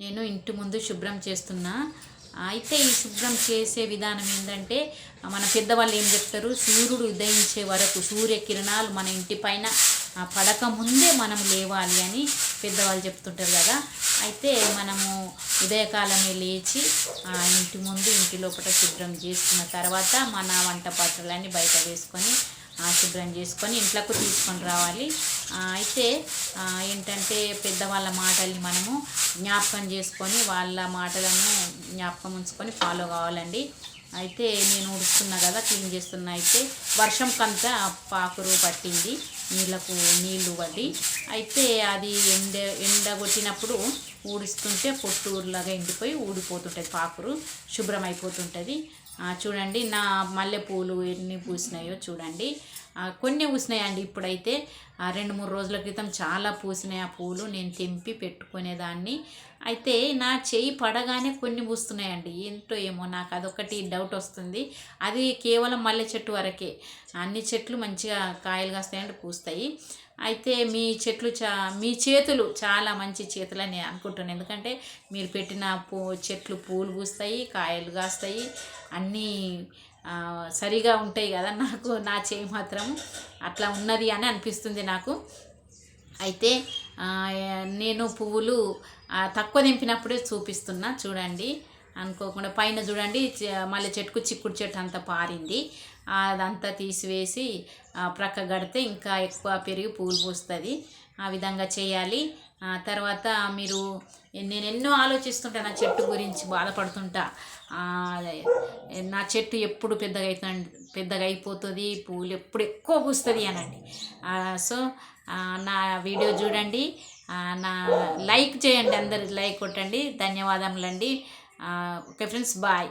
నేను ఇంటి ముందు శుభ్రం చేస్తున్నా. అయితే ఈ శుభ్రం చేసే విధానం ఏంటంటే మన పెద్దవాళ్ళు ఏం చెప్తారు? సూర్యుడు ఉదయించే వరకు సూర్యకిరణాలు మన ఇంటి పైన పడక ముందే మనం లేవాలి అని పెద్దవాళ్ళు చెప్తుంటారు కదా. అయితే మనము ఉదయకాలమే లేచి ఇంటి ముందు ఇంటి లోపల శుభ్రం చేసుకున్న తర్వాత మన వంట పాత్రలన్నీ బయట వేసుకొని శుభ్రం చేసుకొని ఇంట్లోకి తీసుకొని రావాలి. అయితే ఏంటంటే పెద్దవాళ్ళ మాటల్ని మనము జ్ఞాపకం చేసుకొని వాళ్ళ మాటలను జ్ఞాపకం ఉంచుకొని ఫాలో కావాలండి. అయితే నేను ఉడుస్తున్నా కదా క్లీన్ చేస్తున్నా. అయితే వర్షం కంతా పాకురు పట్టింది. నీళ్ళకు నీళ్ళు పడి అయితే అది ఎండ ఎండ కొట్టినప్పుడు ఊడిస్తుంటే పొట్టూరులాగా ఎండిపోయి ఊడిపోతుంటుంది పాకురు. శుభ్రం అయిపోతుంటుంది చూడండి నా మల్లెపూలు ఎన్ని పూసినాయో చూడండి. కొన్ని పూసినాయండి. ఇప్పుడైతే ఆ, రెండు మూడు రోజుల క్రితం చాలా పూసినాయి ఆ పూలు. నేను తెంపి పెట్టుకునేదాన్ని. అయితే నా చేయి పడగానే కొన్ని పూస్తున్నాయండి. ఏంటో ఏమో నాకు అదొకటి డౌట్ వస్తుంది. అది కేవలం మల్లె చెట్టు వరకే. అన్ని చెట్లు మంచిగా కాయలు కాస్తాయంటే పూస్తాయి. అయితే మీ చెట్లు చా మీ చేతులు చాలా మంచి చేతులు అని అనుకుంటున్నాను. ఎందుకంటే మీరు పెట్టిన పూ చెట్లు పూలు పూస్తాయి కాయలు కాస్తాయి అన్నీ సరిగా ఉంటాయి కదా నాకు నా చేయి మాత్రం అట్లా ఉన్నది అని అనిపిస్తుంది నాకు. అయితే నేను పువ్వులు తక్కువ దింపినప్పుడే చూపిస్తున్నా. చూడండి. అనుకోకుండా పైన చూడండి మళ్ళీ చెట్టుకు చిక్కుడు చెట్టు అంతా పారింది. అదంతా తీసివేసి ప్రక్క గడితే ఇంకా ఎక్కువ పెరిగి పూలు పూస్తుంది. ఆ విధంగా చేయాలి. తర్వాత మీరు నేను ఎన్నో ఆలోచిస్తుంటా నా చెట్టు గురించి బాధపడుతుంటా. నా చెట్టు ఎప్పుడు పెద్దగా అవుతుంది పెద్దగా అయిపోతుంది పూలు ఎప్పుడు ఎక్కువ పూస్తుంది అనండి. సో నా వీడియో చూడండి. నా లైక్ చేయండి అందరు లైక్ కొట్టండి. ధన్యవాదములండి. Uh, okay friends bye.